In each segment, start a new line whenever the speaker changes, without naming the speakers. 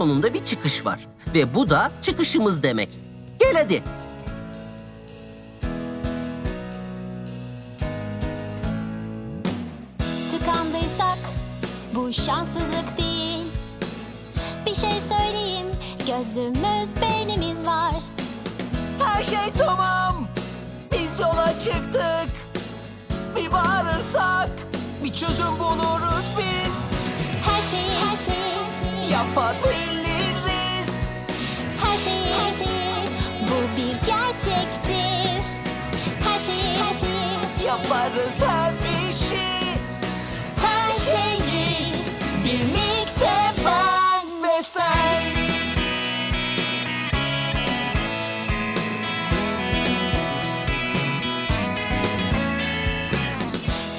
sonunda bir çıkış var. Ve bu da çıkışımız demek. Gel hadi.
Tıkandıysak bu şanssızlık değil Bir şey söyleyeyim gözümüz beynimiz var
Her şey tamam. Biz yola çıktık. Bir bağırırsak bir çözüm buluruz biz.
Her şeyi her şeyi
Yapabiliriz.
Şeyi bu bir gerçektir Her şeyi her şeyi
Yaparız her işi.
her şeyi
Birlikte ben ve sen.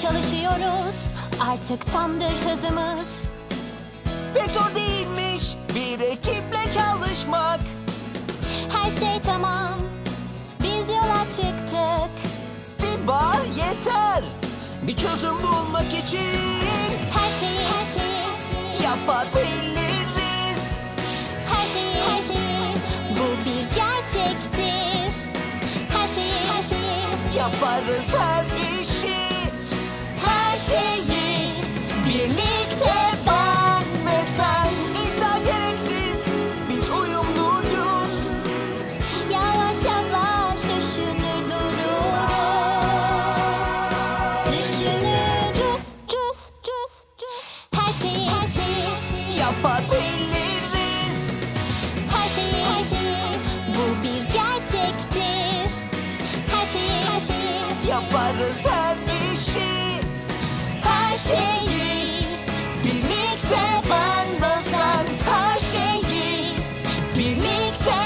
Çalışıyoruz artık tamdır hızımız
Pek zor değilmiş bir ekiple çalışmak.
Her şey tamam. Biz yola çıktık.
Bir bar yeter. Bir çözüm bulmak için.
Her şeyi her şeyi
yapabiliriz.
Her şeyi her şeyi. Bu bir gerçektir. Her şeyi her şeyi.
Yaparız her işi. Her şeyi birlikte
Düşünürüz rüz rüz rüz bu bir gerçektir Her
Yaparız her işi. Her birlikte ben ve sen. Her şeyi birlikte